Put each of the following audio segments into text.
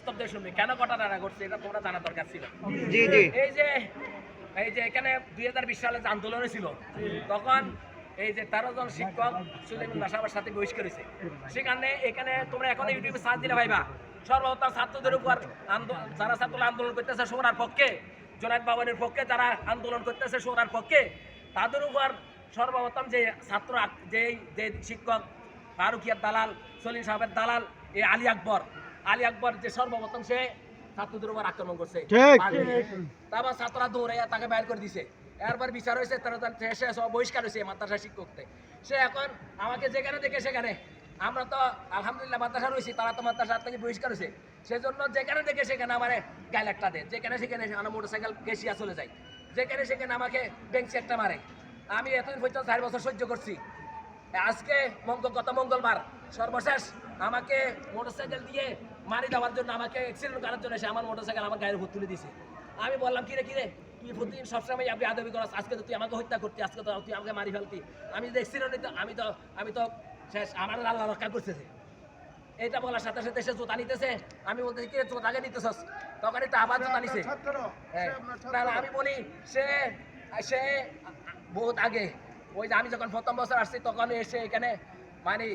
স্তব্ধ শুনবে। কেন ঘটনাটা ঘটছে এটা তোমরা জানা দরকার ছিল। জি জি। এই যে এই যে এখানে দুই হাজার বিশ সালে যে আন্দোলন ছিল তখন এই যে তেরো জন শিক্ষক সাহেবের সাথে বহিষ্কার হয়েছে। সেখানে এখানে তোমরা এখন ইউটিউবে সার্চ দিলে ভাইবা ছাত্রদের উপর আন্দোলন যারা ছাত্ররা আন্দোলন করতেছে সোনার পক্ষে জোনায়দ বাবানের পক্ষে যারা আন্দোলন করতেছে সোনার পক্ষে তাদের উপর সর্বপ্রথম যে ছাত্র যে যে শিক্ষক ফারুকিয়ার দালাল সলিম সাহেবের দালাল এই আলী আকবর আলী আকবর যে সর্বপ্রথম সে ছাত্রদের উপর আক্রমণ করছে। তারপর ছাত্ররা দৌড়ে তাকে বাইর করে দিছে। এরপর বিচার হয়েছে তারা সে সব বহিষ্কার হয়েছে মাদ্রাসা শিক্ষকতে। সে এখন আমাকে যেখানে দেখে সেখানে। আমরা তো আলহামদুলিল্লাহ মাদ্রাসা রয়েছি তারা তো মাদ্রাসা থেকে বহিষ্কার হয়েছে। সেজন্য যেখানে দেখে সেখানে আমার গায়ে একটা দেয়। যেখানে সেখানে আমার মোটর সাইকেল কেসিয়া চলে যায়। যেখানে সেখানে আমাকে বেঞ্চি একটা মারে। আমি এতদিন পর্যন্ত চার বছর সহ্য করছি। আজকে মঙ্গল গত মঙ্গলবার সর্বশেষ আমাকে মোটরসাইকেল দিয়ে মারি দেওয়ার জন্য আমাকে অ্যাক্সিডেন্ট করার জন্য এসে আমার মোটরসাইকেল আমার গায়ের উপর তুলে দিছে। আমি বললাম কিরে কিরে তুই প্রতিদিন সবসময় আপনি আদবি করাস। আজকে তো তুই আমাকে হত্যা করতি আজকে তো তুই আমাকে মারি ফেলতি। আমি যদি অ্যাক্সিডেন্ট হইতো আমি তো আমি তো শেষ আমার আল্লাহ রক্ষা করতেছে। এইটা বলার সাথে সাথে সে জোতা নিতেছে। আমি বলতেছি কি আগে নিতেছস? তখন এটা আবার জোতা নিছে। হ্যাঁ। আমি বলি সে সে বহুত আগে ওই যে আমি যখন প্রথম বছর আসছি তখন এসে এখানে মানে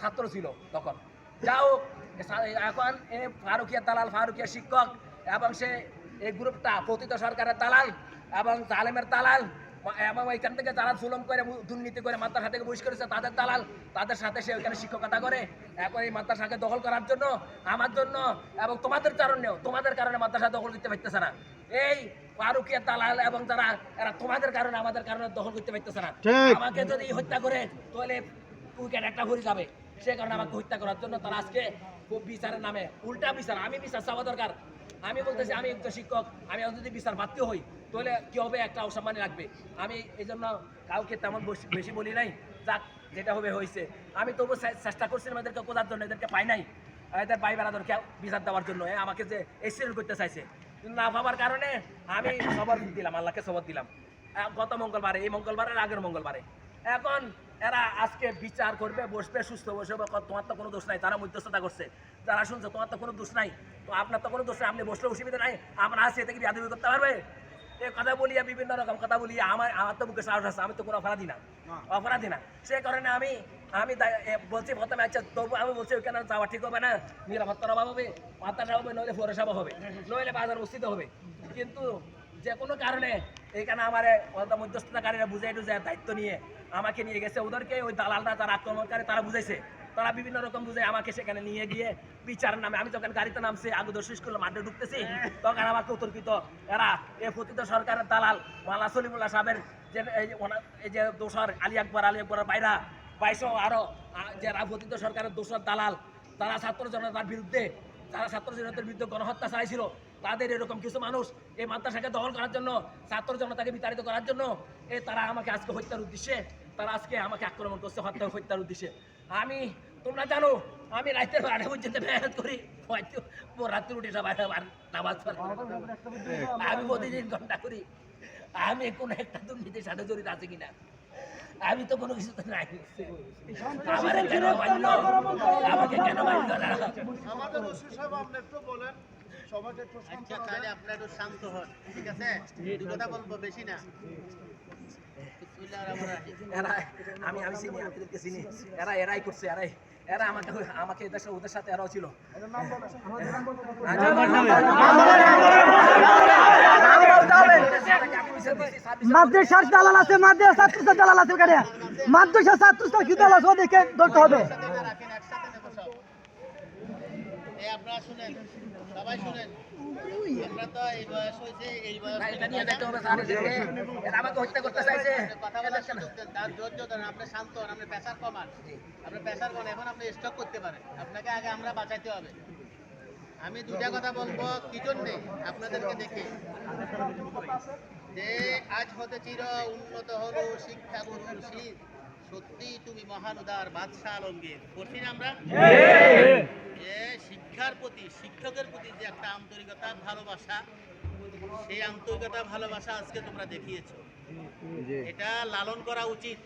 ছাত্র ছিল তখন। যাও এখন এ ফারুকিয়া দালাল ফারুকিয়া শিক্ষক এবং সে এই গ্রুপটা পতিত সরকারের দালাল এবং জালেমের দালাল এবং এখান থেকে যারা জুলম করে দুর্নীতি করে মাদ্রাসা থেকে বহিষ্কার করেছে তাদের দালাল তাদের সাথে সে ওইখানে শিক্ষকতা করে। এখন এই মাদ্রাসাকে দখল করার জন্য আমার জন্য এবং তোমাদের কারণেও তোমাদের কারণে মাদ্রাসা দখল করতে পারতেছে না। এই ফারুকিয়া দালাল এবং যারা এরা তোমাদের কারণে আমাদের কারণে দখল করতে পারতেছে না। আমাকে যদি হত্যা করে তাহলে উইকেট একটা ভরে যাবে। সে কারণে আমাকে হত্যা করার জন্য তারা আজকে খুব বিচারের নামে, উল্টা বিচার, আমি বিচার চাওয়া দরকার। আমি বলতেছি, আমি একজন শিক্ষক, আমি যদি বিচার বাধ্য হই, তাহলে কি হবে? একটা অসম্মানে রাখবে আমি এই জন্য কাউকে তেমন বেশি- বলি নাই। যাক, যেটা হবে, হয়েছে। আমি তবু চেষ্টা করছিলাম এদেরকে খোঁজার জন্য, এদেরকে পাই নাই। এদের ভাই বেড়াদেরকে বিচার দেওয়ার জন্য। আমাকে যে এক্সিডেন্ট করতে চাইছে। না ভাবার কারণে আমি সবর দিলাম, আল্লাহকে সবর দিলাম। গত মঙ্গলবারে, এই মঙ্গলবারের আগের মঙ্গলবারে। এখন এরা আজকে বিচার করবে বসবে সুস্থ বসবে ক- তোমার তো কোনো দোষ নাই তারা মধ্যস্থতা করছে। যারা শুনছে তোমার তো কোনো দোষ নাই তো আপনার তো কোনো দোষ নাই আপনি বসলে অসুবিধা নাই আমরা আসি এতে কি বিয়াদবি করতে পারবে? এই কথা বলিয়া বিভিন্ন রকম কথা বলিয়া আমার আমার তো বুকে সাহস আছে আমি তো কোনো অপরাধী না অপরাধী না। সে কারণে আমি আমি বলছি প্রথমে আচ্ছা তবু আমি বলছি ওইখানে যাওয়া ঠিক হবে না নিরাপত্তার অভাব হবে মাত্রার হবে নইলে পৌরসভা হবে নইলে বাজার উপস্থিত হবে। কিন্তু যে কোনো কারণে এখানে আমার মধ্যস্থতাকারীরা বুঝাই টুঝাই দায়িত্ব নিয়ে আমাকে নিয়ে গেছে। ওদেরকে ওই দালালরা যারা আক্রমণকারী, তারা বুঝাইছে। তারা বিভিন্ন রকম বুঝে আমাকে সেখানে নিয়ে গিয়ে বিচারের নামে। আমি যখন গাড়িতে নামছি আগে আগুদর স্কুল মাঠে ঢুকতেছি, তখন আমাকে উতর্কিত এরা, এ পতিত সরকারের দালাল মালা সলিমুল্লাহ সাহেবের যে, এই যে যে দোসর আলী আকবর, আলী আকবরের বাইরা বাইশো আরও, আ- যারা পতিত সরকারের দোসর দালাল, তারা ছাত্র জনতার বিরুদ্ধে, তারা ছাত্র জনতার বিরুদ্ধে গণহত্যা চালাইছিল। তাদের এরকম কিছু মানুষ এই মাদ্রাসাকে দখল করার জন্য, ছাত্র জনতাকে বিতাড়িত করার জন্য, এ তারা আমাকে আজকে হত্যার উদ্দেশ্যে, তারা আজকে আমাকে আক্রমণ করছে, হত্যা হত্যার উদ্দেশ্যে। আমি, তোমরা জানো, আমি রাতের বারোটা পর্যন্ত মেহনত করি, হয়তো রাত্রি উঠে সবাই নামাজ পড়ে। আমি প্রতিদিন ঘণ্টা করি। আমি কোনো একটা দুর্নীতির সাথে জড়িত আছে কিনা? আমি তো কোনো কিছু নাই। আমাকে কেন মানলো আমাদের বলেন। একটু শান্ত আচ্ছা তাহলে একটু শান্ত হন ঠিক আছে? দু কথা বলব বেশি না। আমি আমি চিনি আপনাদেরকে চিনি। এরা এরাই করছে এরাই। এরা আমাকে আমাকে এদের সাথে ওদের সাথে এরাও ছিল। মাদ্রাসার দালাল আছে মাদ্রাসা ছাত্রদের দালাল আছে ওখানে। মাদ্রাসা ছাত্রদের কি দালাল আছে ওদেরকে ধরতে হবে। এই আপনারা শুনেন। সবাই শুনেন। আমরা তো এই বয়স হয়েছে এই বয়স না, থেকে এটা নিয়ে কথা- যেতে হবে স্যার এদেরকে। এরা আমাকে হত্যা করতে চাইছে। কথা বলার তার ধৈর্য ধরেন আপনি শান্ত হন আপনি প্রেসার কমান। আপনি প্রেসার কমান এখন আপনি স্টক করতে পারেন। আপনাকে আগে আমরা বাঁচাইতে হবে। আমি দুটা কথা বলব কি জন্যে? আপনাদেরকে দেখে। যে আজ হতে চির উন্নত হলো শিক্ষা গুরুর শীত সত্যি তুমি মহান উদার, বাদশাহ আলমগীর। করছি আমরা? শিক্ষার প্রতি, শিক্ষকের প্রতি যে একটা আন্তরিকতা, ভালোবাসা, সেই আন্তরিকতা, ভালোবাসা আজকে তোমরা দেখিয়েছো। এটা লালন করা উচিত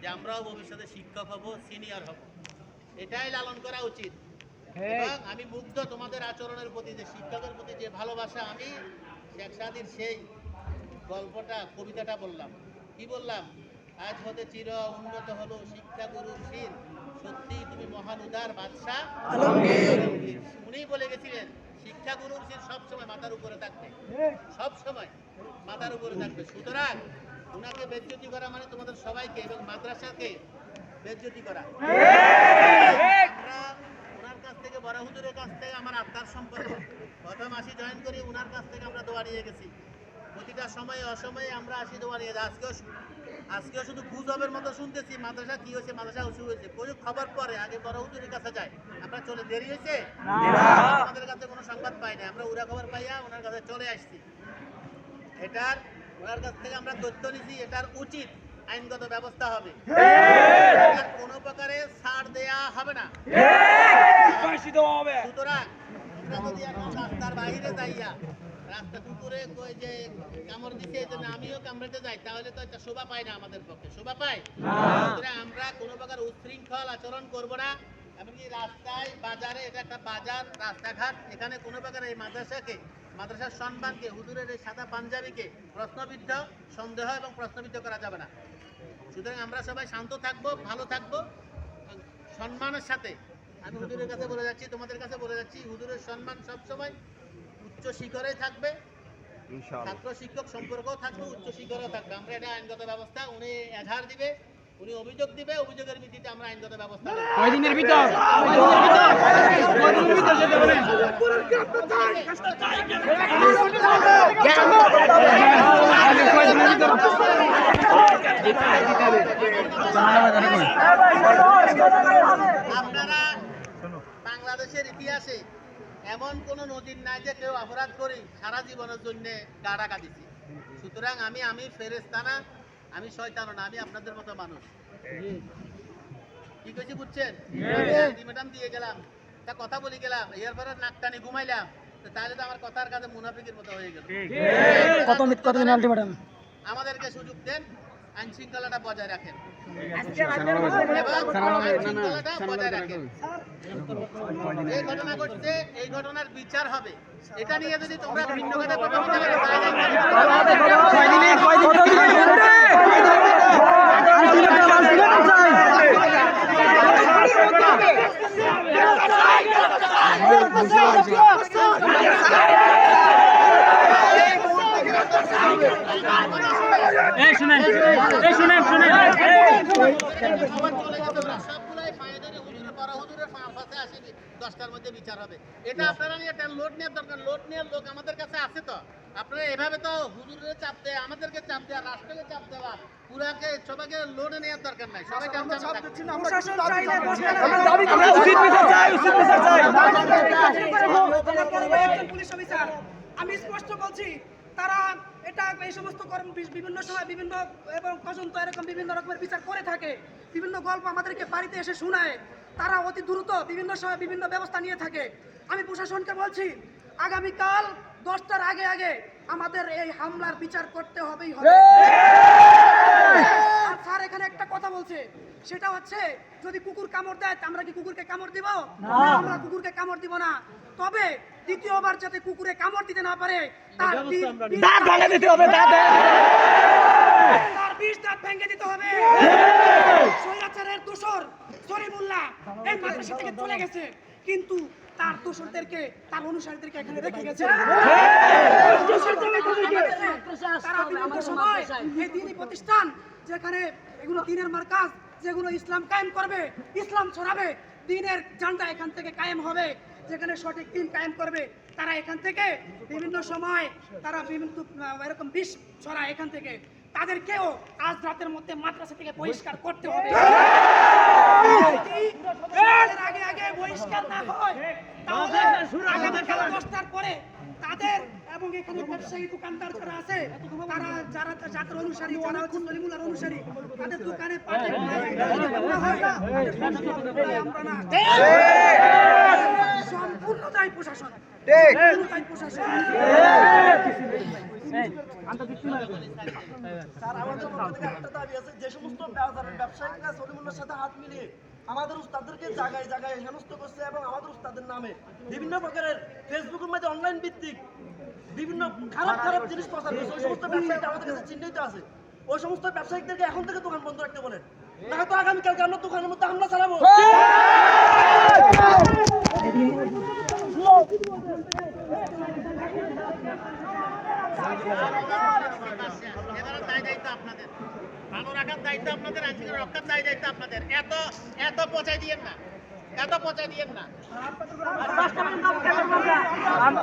যে আমরাও ভবিষ্যতে শিক্ষক হব, সিনিয়র হব। এটাই লালন করা উচিত। এবং আমি মুগ্ধ তোমাদের আচরণের প্রতি, যে শিক্ষকের প্রতি যে ভালোবাসা আমি, শেখ সাদির সেই গল্পটা, কবিতাটা বললাম। কি বললাম? আজ হতে চির উন্নত হলো শিক্ষা গুরুর শির সত্যি তুমি মহান উদার বাদশাহ। উনি বলে গেছিলেন শিক্ষা গুরুর শির সবসময় মাথার উপরে থাকবে। সব সময় মাথার উপরে থাকবে। সুতরাং ওনাকে বেজ্জতি করা মানে তোমাদের সবাইকে এবং মাদ্রাসাকে বেজ্জতি করা। আমরা ওনার কাছ থেকে বড় হুজুরের কাছ থেকে আমার আত্মার সম্পর্ক প্রথম আসি জয়েন করি। ওনার কাছ থেকে আমরা দোয়া নিয়ে গেছি। প্রতিটা সময়ে অসময়ে আমরা আসি দোয়া নিয়ে। আজকেও আজকেও শুধু গুজবের মতো শুনতেছি মাদ্রাসা কি হয়েছে মাদ্রাসা উঁচু হয়েছে। কোনো খবর পরে আগে বড় হুজুরের কাছে যায় আমরা চলে দেরি হয়েছে? আমাদের কাছে কোনো সংবাদ পাই না আমরা উড়া খবর পাইয়া ওনার কাছে চলে আসছি। এটার ওনার কাছ থেকে আমরা তথ্য নিছি এটার উচিত আইনগত ব্যবস্থা হবে। কোনো প্রকারে ছাড় দেয়া হবে না। সুতরাং আমরা যদি এখন রাস্তার বাইরে যাইয়া রাস্তা কুকুরে কই যে কামড় দিছে, এই আমিও কামড়াতে যাই, তাহলে তো এটা শোভা পায় না আমাদের পক্ষে। শোভা পায়? আমরা কোনো প্রকার উচ্ছৃঙ্খল আচরণ করব না এমনকি রাস্তায়, বাজারে, এটা একটা বাজার, রাস্তাঘাট, এখানে কোনো প্রকার এই মাদ্রাসাকে, মাদ্রাসার সম্মানকে, হুজুরের এই সাদা পাঞ্জাবিকে প্রশ্নবিদ্ধ, সন্দেহ এবং প্রশ্নবিদ্ধ করা যাবে না। সুতরাং আমরা সবাই শান্ত থাকব, ভালো থাকব সম্মানের সাথে, আমি হুজুরের কাছে বলে যাচ্ছি, তোমাদের কাছে বলে যাচ্ছি, হুজুরের সম্মান সবসময় উচ্চ শিখরে থাকবে। ছাত্র শিক্ষক সম্পর্কও থাকবে উচ্চ শিখরেও থাকবে। আমরা এটা আইনগত ব্যবস্থা উনি এজাহার দিবে উনি অভিযোগ দিবে অভিযোগের ভিত্তিতে আমরা আইনগত ব্যবস্থা কয়দিনের ভিতর? আপনারা বাংলাদেশের ইতিহাসে এমন কোন নদীর নাই যে কেউ অপরাধ করি সারা জীবনের জন্য গা ডাকা দিছি। সুতরাং আমি আমি ফেরেস্তানা আমি শয়তানও না আমি আপনাদের মতো মানুষ। কি কইছি বুঝছেন? ম্যাডাম দিয়ে গেলাম তা কথা বলি গেলাম এরপরে নাক টানি ঘুমাইলাম তাহলে তো আমার কথার কাছে মুনাফিকের মতো হয়ে গেল। কত কত আমাদেরকে সুযোগ দেন। আইন শৃঙ্খলাটা বজায় রাখেন। এবং আইন শৃঙ্খলাটা বজায় রাখেন। এই ঘটনা ঘটছে এই ঘটনার বিচার হবে। এটা নিয়ে যদি তোমরা ভিন্ন কথা কথা বলতে পারো তাহলে কয়দিনে কয়দিনে এই শুনেন এই শুনেন শুনেন সবার চলে যেতে হবে। সবগুলাই পায়ে ধরে হুজুরের বড় হুজুরের পাঁচ পাশে আসি দশটার মধ্যে বিচার হবে। এটা আপনারা নিয়ে একটা লোড নেওয়ার দরকার। লোড নেওয়ার লোক আমাদের কাছে আছে তো। আপনারা এভাবে তো হুজুরের চাপ দেয় আমাদেরকে চাপ দেওয়া রাষ্ট্রকে চাপ দেওয়া পুরাকে সবাইকে লোডে নেওয়ার দরকার নাই। সবাইকে আমরা চাপ দিচ্ছি না আমরা উচিত বিচার চাই উচিত বিচার চাই। একজন পুলিশ অফিসার। আমি স্পষ্ট বলছি তারা এটা এই সমস্ত কর্ম বিভিন্ন সময় বিভিন্ন এবং পর্যন্ত এরকম বিভিন্ন রকমের বিচার করে থাকে। বিভিন্ন গল্প আমাদেরকে বাড়িতে এসে শোনায়। তারা অতি দ্রুত বিভিন্ন সময় বিভিন্ন ব্যবস্থা নিয়ে থাকে। আমি প্রশাসনকে বলছি আগামীকাল দশটার আগে আগে আমাদের এই হামলার বিচার করতে হবেই হবে। আর স্যার এখানে একটা কথা বলছে সেটা হচ্ছে যদি কুকুর কামড় দেয় তা আমরা কি কুকুরকে কামড় দিব? আমরা কুকুরকে কামড় দিব না। তবে দ্বিতীয়বার যাতে কুকুরে কামড় দিতে না পারে তার দাঁত ভাঙে দিতে হবে দাঁত তার বিষ দাঁত ভেঙে দিতে হবে। স্বৈরাচারের দোসর সরিমুল্লাহ এই মাদ্রাসা থেকে চলে গেছে। কিন্তু তার দোসরদেরকে তার অনুসারীদেরকে এখানে রেখে গেছে। তারা বিগত সময় এই দিনী প্রতিষ্ঠান যেখানে এগুলো দিনের মার্কাজ যেগুলো ইসলাম কায়েম করবে ইসলাম ছড়াবে দিনের জানটা এখান থেকে কায়েম হবে। যেখানে সঠিক দিন কায়েম করবে তারা এখান থেকে বিভিন্ন সময় তারা বিভিন্ন এরকম বিষ ছড়ায় এখান থেকে। তাদেরকেও আজ রাতের মধ্যে মাদ্রাসা থেকে বহিষ্কার করতে হবে। আগে আগে বহিষ্কার না হয় তাহলে আগামীকাল দশটার পরে তাদের এবং এখানে ব্যবসায়ী দোকানদার যারা আছে তারা যারা যাদের অনুসারী যারা হচ্ছে অনুসারী তাদের দোকানে পাটে আমরা না। সম্পূর্ণ দায়ী প্রশাসন। সম্পূর্ণ দায়ী প্রশাসন। স্যার আমাদের একটা দাবি আছে যে সমস্ত সলিমুল্লার সাথে হাত মিলিয়ে আমাদের উস্তাদদেরকে জায়গায় জায়গায় হেনস্থ করছে এবং আমাদের উস্তাদের নামে বিভিন্ন প্রকারের ফেসবুকের মধ্যে অনলাইন ভিত্তিক বিভিন্ন খারাপ খারাপ জিনিস প্রচার করছে ওই সমস্ত ব্যবসায়িক আমাদের কাছে চিহ্নিত আছে। ওই সমস্ত ব্যবসায়িকদেরকে এখন থেকে দোকান বন্ধ রাখতে বলেন। না হয়তো আগামীকালকে আমরা দোকানের মধ্যে হামলা চালাবো। আপনাদের ভালো রাখার দায়িত্ব আপনাদের আইন শৃঙ্খলা রক্ষার দায় দায়িত্ব আপনাদের এত এত পচাই দিয়েন না এত পচাই দিয়েন না আমরা